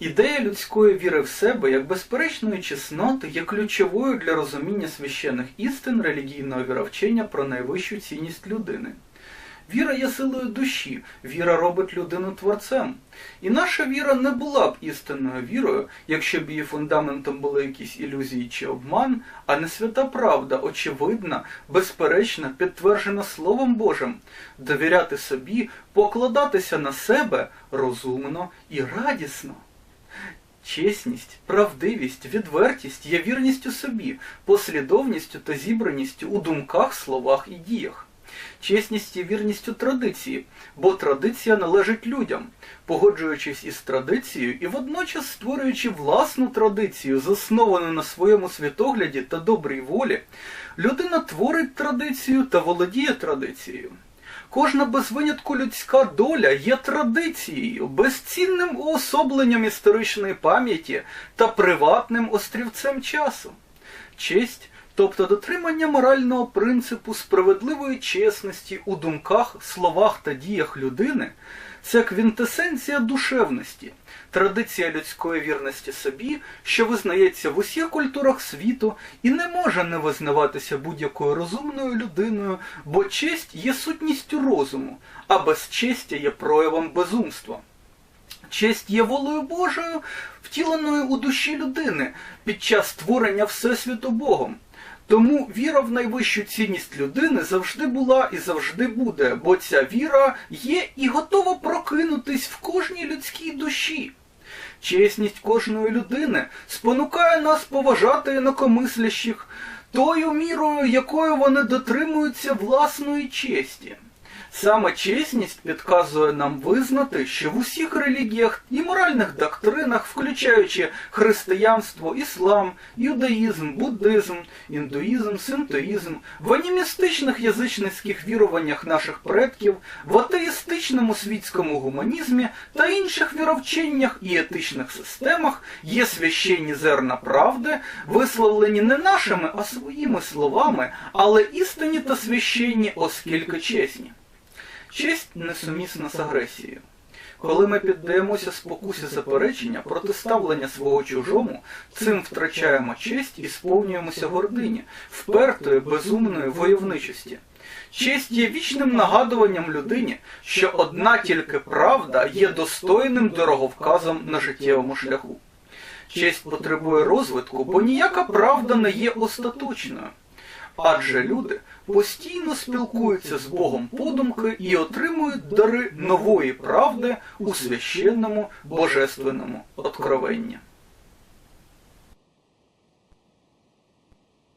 Ідея людської віри в себе як безперечної чесноти є ключовою для розуміння священних істин релігійного віровчення про найвищу цінність людини. Віра є силою душі, віра робить людину творцем. І наша віра не була б істинною вірою, якщо б її фундаментом були якісь ілюзії чи обман, а не свята правда, очевидна, безперечна, підтверджена Словом Божим, довіряти собі, покладатися на себе розумно і радісно. Чесність, правдивість, відвертість є вірністю собі, послідовністю та зібраністю у думках, словах і діях. Чесність є вірністю традиції, бо традиція належить людям, погоджуючись із традицією і водночас створюючи власну традицію, засновану на своєму світогляді та добрій волі, людина творить традицію та володіє традицією. Кожна без винятку людська доля є традицією, безцінним уособленням історичної пам'яті та приватним острівцем часу. Честь, тобто дотримання морального принципу справедливої чесності у думках, словах та діях людини, це квінтесенція душевності, традиція людської вірності собі, що визнається в усіх культурах світу і не може не визнаватися будь-якою розумною людиною, бо честь є сутністю розуму, а безчестя є проявом безумства. Честь є волею Божою, втіленою у душі людини під час створення Всесвіту Богом. Тому віра в найвищу цінність людини завжди була і завжди буде, бо ця віра є і готова прокинутись в кожній людській душі. Чесність кожної людини спонукає нас поважати інакомислящих тою мірою, якою вони дотримуються власної честі. Саме чесність підказує нам визнати, що в усіх релігіях і моральних доктринах, включаючи християнство, іслам, юдаїзм, буддизм, індуїзм, синтоїзм, в анімістичних язичницьких віруваннях наших предків, в атеїстичному світському гуманізмі та інших віровченнях і етичних системах є священні зерна правди, висловлені не нашими, а своїми словами, але істинні та священні, оскільки чесні. Честь несумісна з агресією. Коли ми піддаємося спокусі заперечення, протиставлення свого чужому, цим втрачаємо честь і сповнюємося гордині, впертої, безумної войовничості. Честь є вічним нагадуванням людині, що одна тільки правда є достойним дороговказом на життєвому шляху. Честь потребує розвитку, бо ніяка правда не є остаточною. Адже люди постійно спілкуються з Богом подумки і отримують дари нової правди у священному божественному откровенні.